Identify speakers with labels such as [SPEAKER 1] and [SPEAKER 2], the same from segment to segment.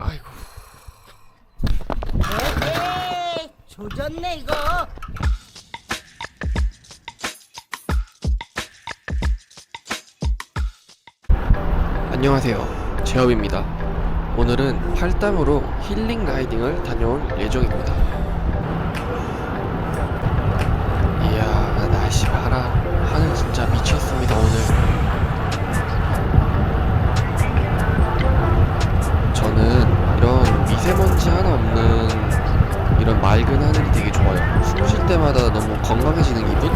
[SPEAKER 1] 아이고.
[SPEAKER 2] 에헤이 조졌네 이거.
[SPEAKER 1] 안녕하세요. 제업입니다. 오늘은 팔당으로 힐링 라이딩을 다녀올 예정입니다. 이야 날씨 봐라. 하늘 진짜 미쳤습니다 오늘 미세먼지 하나 없는 이런 맑은 하늘이 되게 좋아요 숨 쉴 때마다 너무 건강해지는 기분?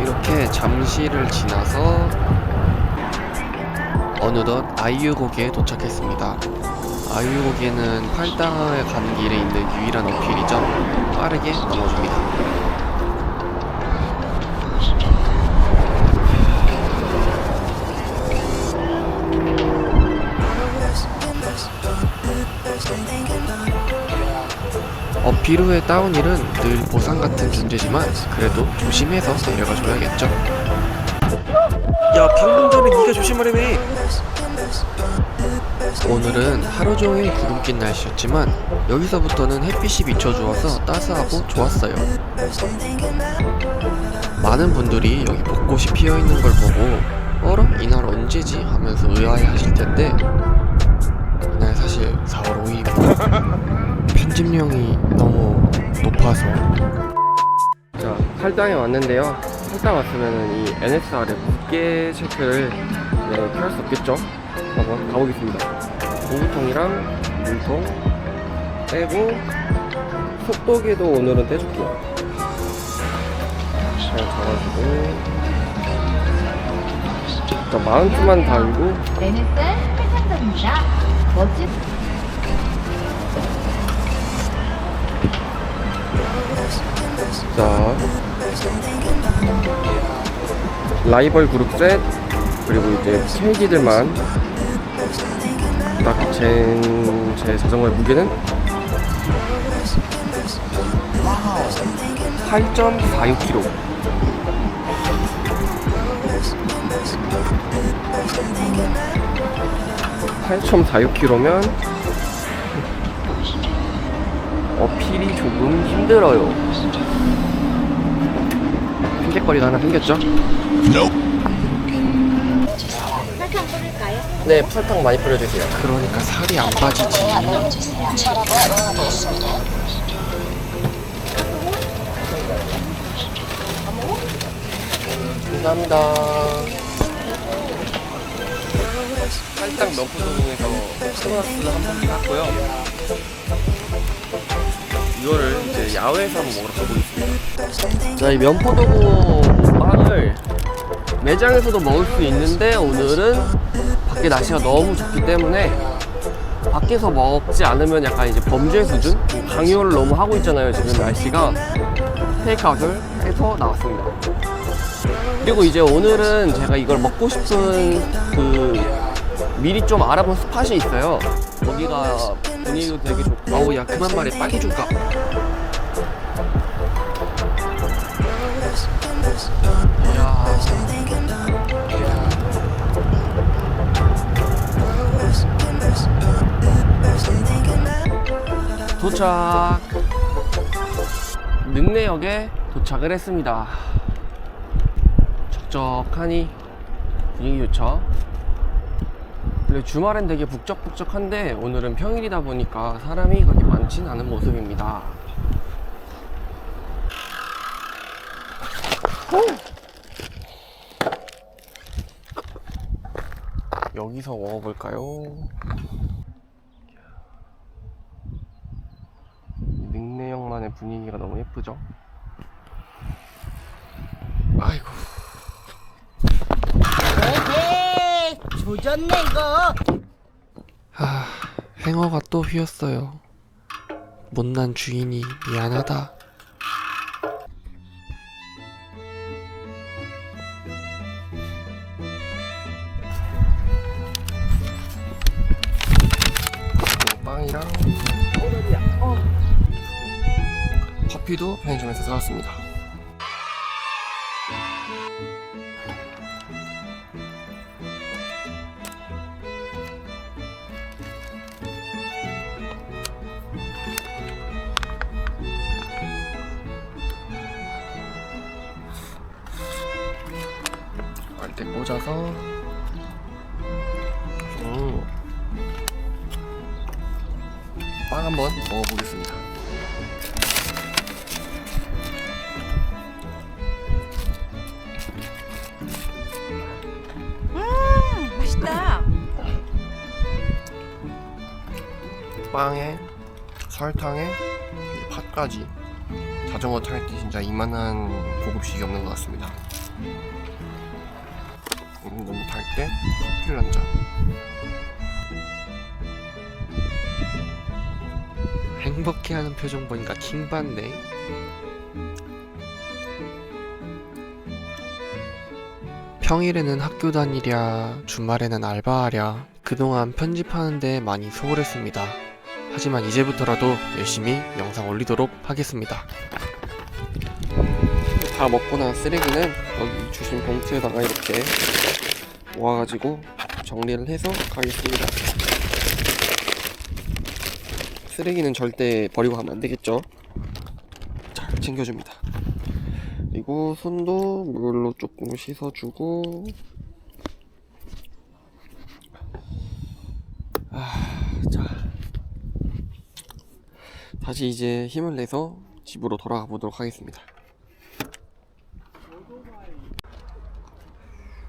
[SPEAKER 1] 이렇게 잠시를 지나서 어느덧 아이유고기에 도착했습니다. 아이유고기는 팔당에 가는 길에 있는 유일한 어필이죠. 빠르게 넘어줍니다. 후의 다운힐은 늘 보상 같은 존재지만 그래도 조심해서 내려가 줘야겠죠. 야 방금 전에 네가 조심하라며. 오늘은 하루 종일 구름 낀 날씨였지만 여기서부터는 햇빛이 비춰주어서 따스하고 좋았어요. 많은 분들이 여기 벚꽃이 피어 있는 걸 보고 어라 이날 언제지 하면서 의아해 하실 텐데 이날 사실 4월 5일입니다. 편집량이 너무 높아서. 자 팔당에 왔는데요. 팔당 왔으면 이 NSR의 무게 체크를 네, 피할 수 없겠죠? 한번 가보겠습니다. 공구통이랑 물통 떼고 속도계도 오늘은 떼줄게요. 잘 잡아주고. 자 마운트만 달고.
[SPEAKER 3] NSR 회창석입니다. 멋진
[SPEAKER 1] 자. 라이벌 그룹 셋 그리고 이제 케이지들만 딱제 자전거의 무게는 8.46kg 8.46kg면 어필이 조금 힘들어요. 핑계거리가 하나 생겼죠? 네, 설탕 많이 뿌려주세요. 그러니까 살이 안 빠지지. 감사합니다. 살짝 명포동에서 크로나스 한 봉지 샀고요. 이거를 이제 야외에서 한번 먹으러 가보겠습니다. 자, 이 면포도구 빵을 매장에서도 먹을 수 있는데 오늘은 밖에 날씨가 너무 좋기 때문에 밖에서 먹지 않으면 약간 이제 범죄 수준? 강요를 너무 하고 있잖아요 지금 날씨가 테이크아웃을 해서 나왔습니다 그리고 이제 오늘은 제가 이걸 먹고 싶은 그 미리 좀 알아본 스팟이 있어요 거기가 분위기도 되게 좋고. 아우 야 그만 말해. 빨리 좀가. 이야. 도착. 능내역에 도착을 했습니다. 적적하니 분위기 좋죠 원래 주말엔 되게 북적북적한데 오늘은 평일이다 보니까 사람이 그렇게 많진 않은 모습입니다 여기서 먹어볼까요? 이 능내역만의 분위기가 너무 예쁘죠? 아이고
[SPEAKER 2] 에헤이 조졌네 이거.
[SPEAKER 1] 아 행어가 또 휘었어요. 못난 주인이 미안하다. 빵이랑 커피도 편의점에서 사왔습니다
[SPEAKER 4] 이렇게 꽂아서 음. 빵 한번 먹어보겠습니다.
[SPEAKER 2] 맛있다.
[SPEAKER 4] 빵에 설탕에 팥까지 자전거 탈 때 진짜 이만한 고급식이 없는 것 같습니다. 음, 너무 탈때 큰일 난다. 행복해하는 표정 보니까 킹받네. 평일에는 학교 다니랴, 주말에는 알바하랴, 그동안 편집하는데 많이 소홀했습니다. 하지만 이제부터라도 열심히 영상 올리도록 하겠습니다. 다 먹고 난 쓰레기는 여기 주신 봉투에다가 이렇게 모아가지고 정리를 해서 가겠습니다. 쓰레기는 절대 버리고 가면 안 되겠죠? 잘 챙겨줍니다. 그리고 손도 물로 조금 씻어주고 아, 자 다시 이제 힘을 내서 집으로 돌아가 보도록 하겠습니다.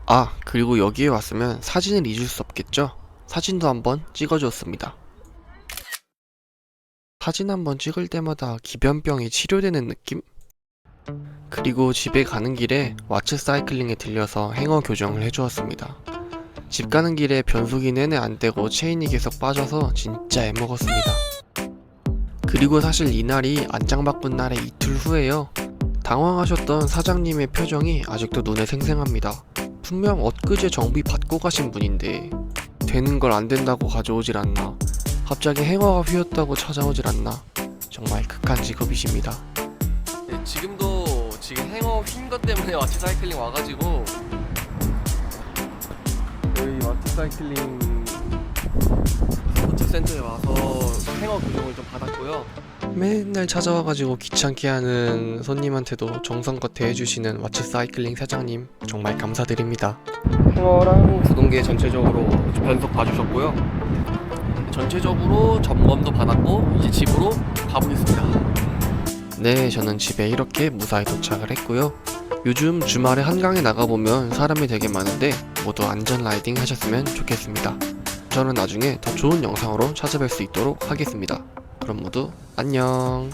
[SPEAKER 4] 아, 그리고 여기에 왔으면 사진을 잊을 수 없겠죠? 사진도 한번 찍어줬습니다. 사진 한번 찍을 때마다 기변병이 치료되는 느낌? 그리고 집에 가는 길에 와츠 사이클링에 들려서 행어 교정을 해주었습니다. 집 가는 길에 변속이 내내 안 떼고 체인이 계속 빠져서 진짜 애먹었습니다. 그리고 사실 이날이 안장 바꾼 날의 이틀 후에요. 당황하셨던 사장님의 표정이 아직도 눈에 생생합니다. 분명 엊그제 정비 받고 가신 분인데 되는 걸 안 된다고 가져오질 않나 갑자기 행어가 휘었다고 찾아오질 않나 정말 극한 직업이십니다. 네, 지금도 지금 행어 휜 것 때문에 와트 사이클링 와가지고 여기 와트 사이클링 센터에 와서 행어 교정을 좀 받았고요. 맨날 찾아와가지고 귀찮게 하는 손님한테도 정성껏 대해주시는 와츠 사이클링 사장님 정말 감사드립니다. 행어랑 구동계 전체적으로 변속 봐주셨고요. 전체적으로 점검도 받았고 이제 집으로 가보겠습니다. 네, 저는 집에 이렇게 무사히 도착을 했고요. 요즘 주말에 한강에 나가보면 사람이 되게 많은데 모두 안전 라이딩 하셨으면 좋겠습니다. 저는 나중에 더 좋은 영상으로 찾아뵐 수 있도록 하겠습니다. 그럼 모두 안녕.